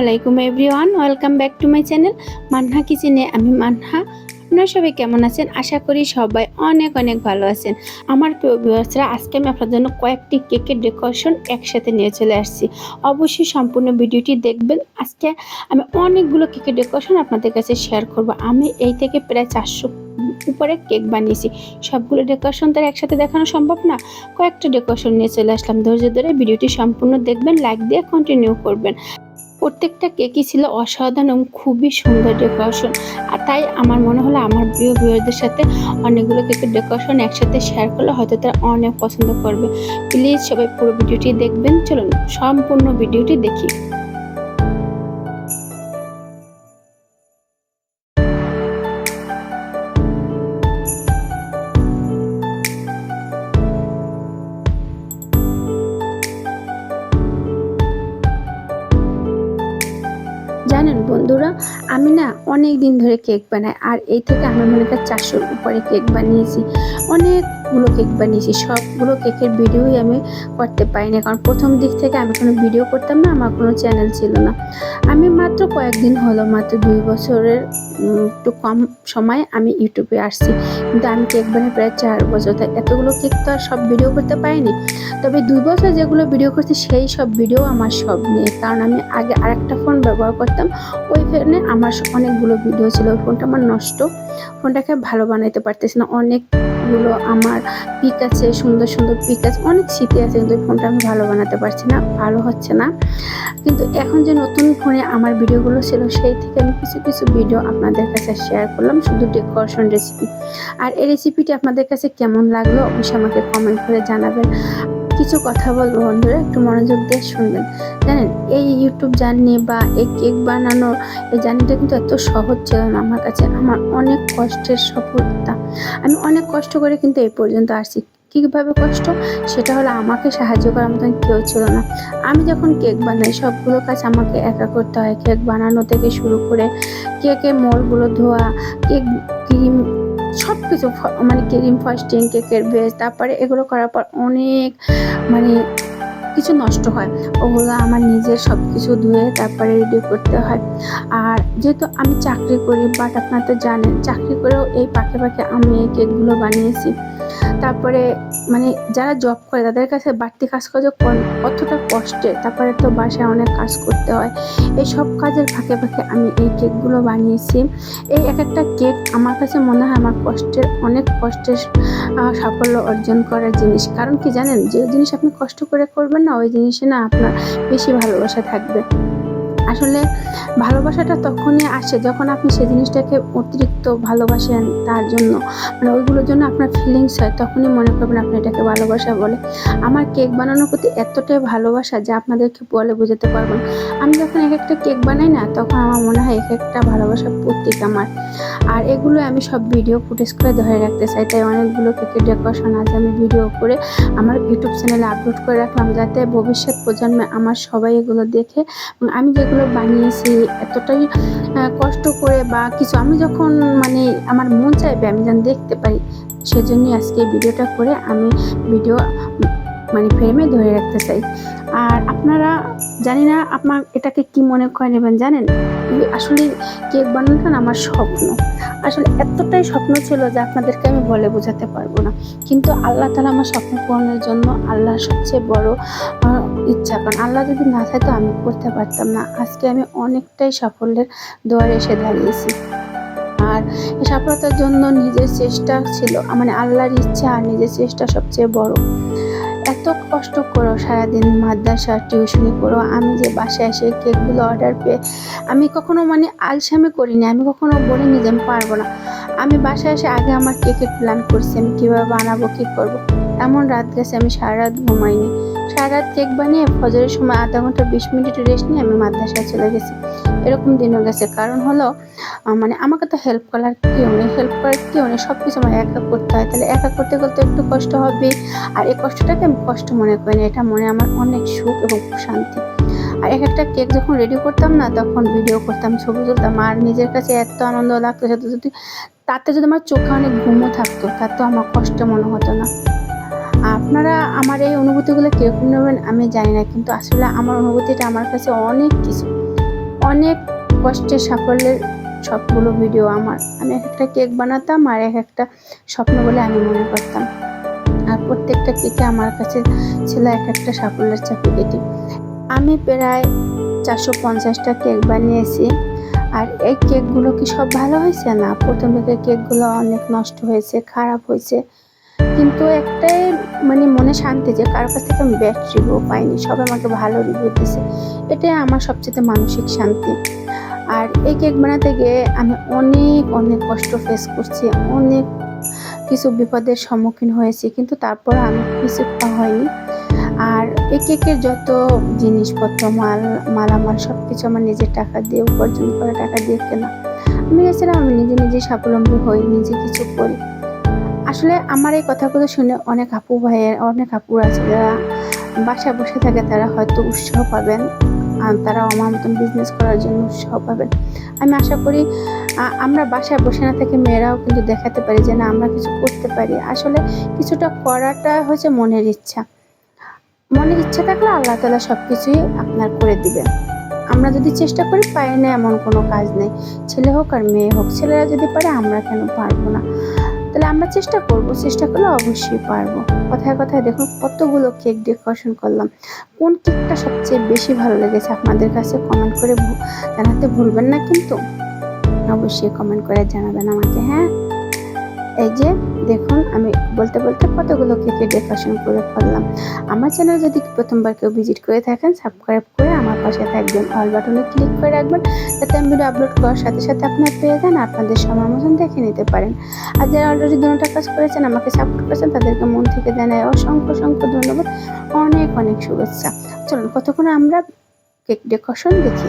আলাইকুম everyone welcome back to my channel Manna কিচেনে আমি মান্না আপনারা সবাই কেমন আছেন? আশা করি সবাই অনেক অনেক ভালো আছেন। আমার প্রিয় ভিউয়ার্সরা আজকে আমি আপনার জন্য কয়েকটি কেকের ডেকোরেশন একসাথে নিয়ে চলে আসছি। অবশ্যই সম্পূর্ণ ভিডিওটি দেখবেন। আজকে আমি অনেকগুলো কেকের ডেকোরেশন আপনাদের কাছে শেয়ার করব। আমি এই থেকে প্রায় চারশো উপরে কেক বানিয়েছি। সবগুলো ডেকোরেশন তো একসাথে দেখানো সম্ভব না। কয়েকটা ডেকোরেশন নিয়ে চলে আসলাম। ধৈর্য ধরে ভিডিওটি সম্পূর্ণ দেখবেন লাইক দিয়ে কন্টিনিউ করবেন। প্রত্যেকটা কেকই ছিল অসাধারণ এবং খুবই সুন্দর ডেকোরেশন আর তাই আমার মনে হলো আমার প্রিয় ভিউয়ারদের সাথে অনেকগুলো কেকের ডেকোরেশন একসাথে শেয়ার করলে হয়তো তারা অনেক পছন্দ করবে। প্লিজ সবাই পুরো ভিডিওটি দেখবেন। চলুন, সম্পূর্ণ ভিডিওটি দেখি। অনেক দিন ধরে কেক বানায়। আর এই থেকে আমি মনে করি চারশোর উপরে কেক বানিয়েছি। অনেকগুলো কেক বানিয়েছি। সবগুলো কেকের ভিডিওই আমি করতে পারিনি। কারণ প্রথম দিক থেকে আমি কোনো ভিডিও করতাম না, আমার কোনো চ্যানেল ছিল না। আমি মাত্র কয়েকদিন হলো, মাত্র দুই বছরের একটু কম সময় আমি ইউটিউবে আসছি। কিন্তু আমি কেক বানাই প্রায় চার বছর। তাই এতগুলো কেক তো আর সব ভিডিও করতে পারিনি। তবে দুই বছর যেগুলো ভিডিও করছি, সেই সব ভিডিও আমার সব নিয়ে। কারণ আমি আগে আরেকটা ফোন ব্যবহার করতাম। ওই ফোনে আমার অনেকগুলো ভিডিও ছিল। ওই ফোনটা আমার নষ্ট। ফোনটাকে ভালো বানাইতে পারতেছি না। অনেকগুলো আমার পিক আছে, সুন্দর সুন্দর পিক আছে, অনেক স্মৃতি আছে, কিন্তু ফোনটা আমি ভালো বানাতে পারছি না, ভালো হচ্ছে না। কিন্তু এখন যে নতুন ফোনে আমার ভিডিওগুলো ছিল, সেই থেকে আমি কিছু কিছু ভিডিও আপনাদের কাছে শেয়ার করলাম, শুধু ডেকোরেশন রেসিপি আর এই রেসিপিটি আপনাদের কাছে কেমন লাগল, অবশ্যই আমাকে কমেন্ট করে জানাবেন। কিছু কথা বলব বন্ধুরা, একটু মনোযোগ দিয়ে শুনবেন। জানেন, এই ইউটিউব জার্নি বা এই কেক বানানোর এই জার্নিটা কিন্তু এত সহজ ছিল না আমার কাছে। আমার অনেক কষ্টের সফলতা। আমি অনেক কষ্ট করে কিন্তু এই পর্যন্ত আসছি। কীভাবে কষ্ট? সেটা হলো আমাকে সাহায্য করার মতন কেউ ছিল না। আমি যখন কেক বানাই, সবগুলো কাজ আমাকে একা করতে হয়। কেক বানানো থেকে শুরু করে কেকের মোলগুলো ধোয়া কেক ক্রিম সব কিছু মানে ক্রিম ফাস্টিং কেকের বেস তারপরে এগুলো করার পর অনেক মানে কিছু নষ্ট হয়। ওগুলো আমার নিজের সব কিছু ধুয়ে তারপরে রেডি করতে হয়। আর যেহেতু আমি চাকরি করি বাট আপনারা তো জানেন, চাকরি করেও এই পাখে পাখে আমি এই কেকগুলো বানিয়েছি। তারপরে মানে যারা জব করে, তাদের কাছে বাড়তি কাজ করে কতটা কষ্টে, তারপরে তো বাসায় অনেক কাজ করতে হয়। এই সব কাজের ফাঁকে ফাঁকে আমি এই কেকগুলো বানিয়েছি। এই এক একটা কেক আমার কাছে মনে হয় আমার কষ্টের, অনেক কষ্টের সাফল্য অর্জন করার জিনিস। কারণ কি জানেন? যে জিনিস আপনি কষ্ট করে করবেন না, ওই জিনিসে না আপনার বেশি ভালোবাসা থাকবে। আসলে ভালোবাসাটা তখনই আসে যখন আপনি সেই জিনিসটাকে অতিরিক্ত ভালোবাসেন তার জন্য। মানে ওইগুলোর জন্য আপনার ফিলিংস হয়, তখনই মনে করবেন আপনি এটাকে ভালোবাসা বলে। আমার কেক বানানোর প্রতি এতটাই ভালোবাসা যা আপনাদেরকে বলে বোঝাতে পারব না। আমি যখন এক একটা কেক বানাই না, তখন আমার মনে হয় এক একটা ভালোবাসার প্রতীক আমার। আর এগুলো আমি সব ভিডিও ফুটেজ করে ধরে রাখতে চাই। তাই অনেকগুলো কেকের ডেকোরেশন আছে আমি ভিডিও করে আমার ইউটিউব চ্যানেলে আপলোড করে রাখলাম, যাতে ভবিষ্যৎ প্রজন্মে আমার সবাই এগুলো দেখে আমি যেগুলো বানিয়েছি, এতটাই কষ্ট করে বা কিছু, আমি যখন মানে আমার মন চাইবে, আমি যেন দেখতে পারি, সেজন্যই আজকে ভিডিওটা করে আমি ভিডিও মানে ফ্রেমে ধরে রাখতে চাই। আর আপনারা জানি না আপনার এটাকে কি মনে করে নেবেন জানেন আসলে কেক বানানোটা আমার স্বপ্ন। আসলে এতটাই স্বপ্ন ছিল যে আপনাদেরকে আমি বলে বোঝাতে পারব না। কিন্তু আল্লাহ তালা আমার স্বপ্ন পূরণের জন্য আল্লাহ সবচেয়ে বড় ইচ্ছা, কারণ আল্লাহ যদি না থাকতো আমি করতে পারতাম না। আজকে আমি অনেকটাই সাফল্যের দুয়ারে এসে দাঁড়িয়েছি। আর সফলতার জন্য নিজের চেষ্টা ছিল মানে আল্লাহর ইচ্ছা আর নিজের চেষ্টা সবচেয়ে বড়। এত কষ্ট করো, সারাদিন মাদ্রাসা, টিউশনি করো, আমি যে বাসায় এসে কেকগুলো অর্ডার পেয়ে, আমি কখনো মানে আলসামি করিনি, আমি কখনো বলিনি যে আমি পারব না। আমি বাসায় এসে আগে আমার কেকের প্ল্যান করছি, আমি কীভাবে বানাবো, কী করব। এমন রাত গেছে আমি সারা রাত ঘুমাইনি। সারা রাত কেক বানিয়ে ফজরের সময় আধা ঘণ্টা বিশ মিনিট রেস্ট নিয়ে আমি মাদ্রাসায় চলে গেছি। এরকম দিনও গেছে। কারণ হলো মানে আমাকে তো হেল্প করার কেউ নেই। হেল্প করার কেউ নেই। সব কিছু আমার একা করতে হয়। তাহলে একা করতে করতে একটু কষ্ট হবে। আর এই কষ্টটাকে আমি কষ্ট মনে করি না। এটা মনে আমার অনেক সুখ এবং শান্তি। আর এক একটা কেক যখন রেডি করতাম না, তখন ভিডিও করতাম, ছবি তুলতাম। আর নিজের কাছে এত আনন্দ লাগতো যদি, তাতে যদি আমার চোখে অনেক ঘুমও থাকতো তাতে আমার কষ্ট মনে হতো না। আপনারা আমার এই অনুভূতিগুলো কীরকম নেবেন আমি জানি না, কিন্তু আসলে আমার অনুভূতিটা আমার কাছে অনেক কিছু, অনেক কষ্টের সাফল্যের সবগুলো ভিডিও আমার। আমি এক একটা কেক বানাতাম আর এক একটা স্বপ্ন বলে আমি মনে করতাম। আর প্রত্যেকটা কেকে আমার কাছে ছিল এক একটা সাফল্যের চাপিকেটি আমি প্রায় চারশো পঞ্চাশটা কেক বানিয়েছি। আর এই কেকগুলো কি সব ভালো হয়েছে? না, প্রথমে কেকগুলো অনেক নষ্ট হয়েছে, খারাপ হয়েছে। কিন্তু একটাই মানে মনে শান্তি যে কারোর কাছ থেকে আমি ব্যাড রিভিউ পাইনি, সবাই আমাকে ভালো রিভিউ দিছে। এটাই আমার সবচেয়ে মানসিক শান্তি। আর এই কেক বানাতে গিয়ে আমি অনেক অনেক কষ্ট ফেস করছি, অনেক কিছু বিপদের সম্মুখীন হয়েছি, কিন্তু তারপর আমি কিছু হয়নি। আর এই কেকের যত জিনিসপত্র, মাল, মালামাল সব কিছু আমার নিজের টাকা দিয়ে উপার্জন করা, টাকা দিয়ে কেনা, আমি গেছিলাম, আমি নিজে নিজে স্বাবলম্বী হই, নিজে কিছু করি। আসলে আমার এই কথাগুলো শুনে অনেক আপু ভাইয়ের, অনেক আপুর আছে যারা বাসায় বসে থাকে, তারা হয়তো উৎসাহ পাবেন। তারা আমার মতন বিজনেস করার জন্য উৎসাহ পাবেন। আমি আশা করি আমরা বাসায় বসে না থেকে মেয়েরাও কিন্তু দেখাতে পারি যে না, আমরা কিছু করতে পারি। আসলে কিছুটা করাটা হচ্ছে মনের ইচ্ছা। মনের ইচ্ছা থাকলে আল্লাহ তালা সব কিছুই আপনার করে দিবে আমরা যদি চেষ্টা করি পাই না এমন কোনো কাজ নেই। ছেলে হোক আর মেয়ে হোক, ছেলেরা যদি পারে, আমরা কেন পারব না? তাহলে আমরা চেষ্টা করব, চেষ্টা করলে অবশ্যই পারব। কথায় কথায় দেখুন কতগুলো কেক ডেকোরেশন করলাম। কোন কেকটা সবচেয়ে বেশি ভালো লেগেছে আপনাদের কাছে কমেন্ট করে জানাতে ভুলবেন না কিন্তু অবশ্যই কমেন্ট করে জানাবেন আমাকে হ্যাঁ? এই যে, দেখুন বলতে বলতে কতগুলো কেকে ডেকোরেশন করে ফেললাম। আমার চ্যানেল যদি প্রথমবার কেউ ভিজিট করে থাকেন সাবস্ক্রাইব করে আমার পাশে থাকবেন। অল বাটনে ক্লিক করে রাখবেন, যাতে আমি ভিডিও আপলোড করার সাথে সাথে আপনার পেয়ে যান, আপনাদের সময় মতন দেখে নিতে পারেন। আর যারা অলরেডি দুটা কাজ করেছেন, আমাকে সাপোর্ট করেছেন, তাদেরকে মন থেকে জানাই অসংখ্য অসংখ্য ধন্যবাদ। অনেক অনেক শুভেচ্ছা। চলুন, কতক্ষণ আমরা কেক ডেকোরেশন দেখি?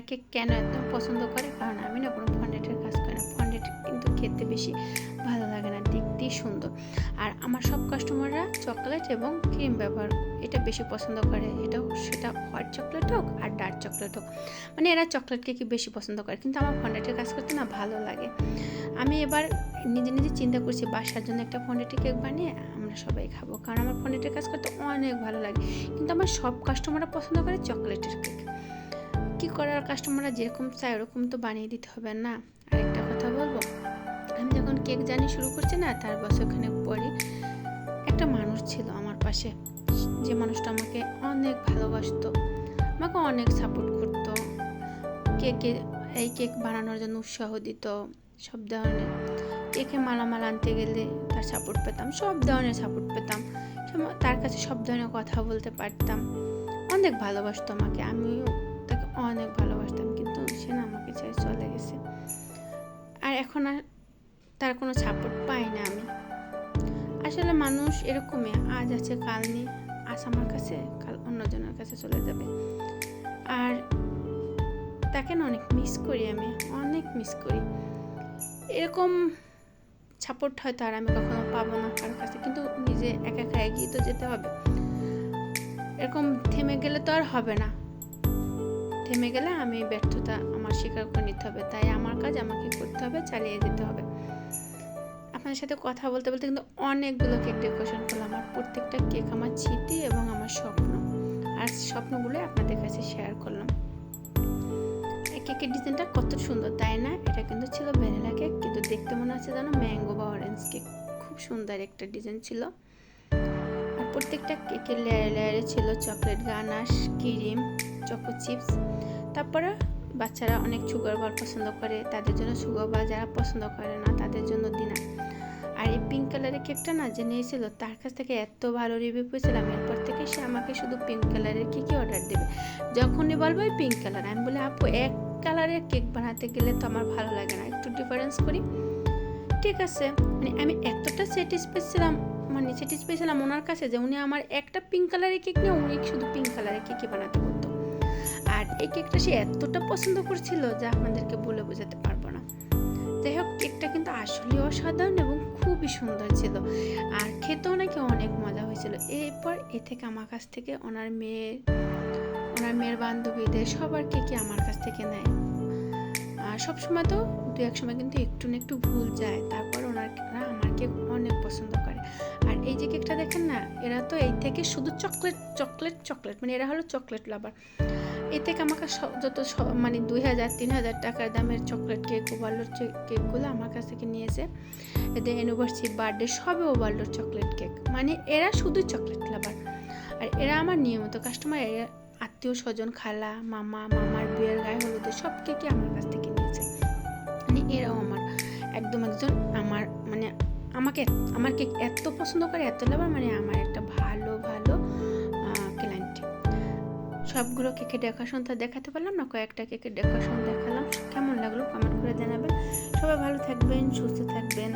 কেক কেন এত পছন্দ করে? কারণ আমি না কোনো ফন্ডেটের কাজ করি না। ফন্ডেট কিন্তু খেতে বেশি ভালো লাগে না, দেখতেই সুন্দর। আর আমার সব কাস্টমাররা চকলেট এবং ক্রিম ব্যবহার এটা বেশি পছন্দ করে। এটা সেটা হোয়াইট চকলেট হোক আর ডার্ক চকলেট হোক। মানে এরা চকলেট কেকই বেশি পছন্দ করে? কিন্তু আমার ফন্ডেটের কাজ করতে না ভালো লাগে। আমি এবার নিজে নিজে চিন্তা করছি, বাসার জন্য একটা ফন্ডেটের কেক বানিয়ে আমরা সবাই খাব। কারণ আমার ফন্ডেটের কাজ করতে অনেক ভালো লাগে। কিন্তু আমার সব কাস্টমাররা পছন্দ করে চকলেটের কেক। কি করার কাস্টমাররা যেরকম চায় ওরকম তো বানিয়ে দিতে হবে না। আরেকটা কথা বলব, আমি যখন কেক জানি শুরু করছি না, তার বছরখানে পরে একটা মানুষ ছিল আমার পাশে। যে মানুষটা আমাকে অনেক ভালোবাসতো, আমাকে অনেক সাপোর্ট করতো। কেকে এই কেক বানানোর জন্য উৎসাহ দিত, সব ধরনের। কেকে মালামাল আনতে গেলে তার সাপোর্ট পেতাম, সব ধরনের সাপোর্ট পেতাম। তার কাছে সব ধরনের কথা বলতে পারতাম। অনেক ভালোবাসতো আমাকে, আমিও তাকে অনেক ভালোবাসতাম, কিন্তু সে না আমাকে ছেড়ে চলে গেছে। আর এখন আর তার কোনো সাপোর্ট পাই না আমি। আসলে মানুষ এরকমই, আজ আছে, কাল নেই, আজ আমার কাছে, কাল অন্যজনের কাছে চলে যাবে। আর তাকে না অনেক মিস করি আমি, অনেক মিস করি। এরকম সাপোর্ট হয়তো আর আমি কখনো পাবো না কারোর কাছে, কিন্তু নিজে একা একা এগিয়ে তো যেতে হবে। এরকম থেমে গেলে তো আর হবে না। থেমে গেলে আমি ব্যর্থতা আমার স্বীকার করে নিতে হবে। তাই আমার কাজ আমাকে করতে হবে, চালিয়ে যেতে হবে। আপনার সাথে কথা বলতে বলতে কিন্তু অনেকগুলো কেক ডেকোরেশন করলাম আর প্রত্যেকটা কেক আমার স্মৃতি এবং আমার স্বপ্ন। আর স্বপ্নগুলো আপনাদের কাছে শেয়ার করলাম। কেকের ডিজাইনটা কত সুন্দর, তাই না? এটা কিন্তু ছিল ভ্যানিলা কেক, কিন্তু দেখতে মনে হচ্ছে যেন ম্যাঙ্গো বা অরেঞ্জ কেক। খুব সুন্দর একটা ডিজাইন ছিল। আর প্রত্যেকটা কেকের লেয়ারে লেয়ারে ছিল chocolate ganache, cream choco chips তারপরে বাচ্চারা অনেক সুগার বার পছন্দ করে, তাদের জন্য সুগার বার যারা পছন্দ করে না, তাদের জন্য দিনা আর এই পিঙ্ক কালারের কেকটা না যে নিয়েছিল, তার কাছ থেকে এত ভালো রিভিউ পেয়েছিলাম, এরপর থেকে সে আমাকে শুধু পিঙ্ক কালারের কেকই অর্ডার দেবে। যখনই বলব পিঙ্ক কালার আমি বলি, আপু, এক কালারের কেক বানাতে গেলে তো আমার ভালো লাগে না, একটু ডিফারেন্স করি? ঠিক আছে মানে আমি এতটা স্যাটিসফাই ছিলাম মানে স্যাটিসফাই ছিলাম ওনার কাছে যে উনি আমার একটা পিঙ্ক কালারের কেক নিয়ে, উনি শুধু পিঙ্ক কালারের কেকই বানাতে এই কেকটা সে এতটা পছন্দ করছিল যা আপনাদেরকে বলে বোঝাতে পারব না। যাই হোক, কেকটা কিন্তু আসলে অসাধারণ এবং খুবই সুন্দর ছিল। আর খেতেও নাকি অনেক মজা হয়েছিল। এরপর এ থেকে আমার কাছ থেকে ওনার মেয়ের ওনার মেয়ের বান্ধবীদের সবার কেকে আমার কাছ থেকে নেয়। আর সবসময় তো দু এক সময় কিন্তু একটু না একটু ভুল যায়। তারপর ওনারা আমার কেক অনেক পছন্দ করে। এই যে কেকটা দেখেন না, এরা তো এই থেকে শুধু চকলেট চকলেট চকলেট মানে এরা হলো চকলেট লাভার এ থেকে আমাকে যত মানে দুই হাজার, তিন হাজার টাকার দামের চকলেট কেক, ওভারলোড কেকগুলো আমার কাছ থেকে নিয়েছে। এদের অ্যানিভার্সারি বার্থডে সবে ওভারলোড চকলেট কেক। মানে এরা শুধু চকলেট লাভার আর এরা আমার নিয়মিত কাস্টমার এরা আত্মীয় স্বজন, খালা, মামা, মামার বিয়ের গায়ে হলুদের সব কেকই আমার কাছ থেকে নিয়েছে। মানে এরাও আমার, একদম একজন আমার মানে আমাকে আমার কেক এত পছন্দ করে, এত লাভার মানে আমার একটা ভালো ভালো ক্লায়েন্ট সবগুলো কেকের ডেকোরেশন তো দেখাতে পারলাম না, কয়েকটা কেকে ডেকোরেশন দেখালাম। কেমন লাগল? কমেন্ট করে জানাবেন। সবাই ভালো থাকবেন, সুস্থ থাকবেন।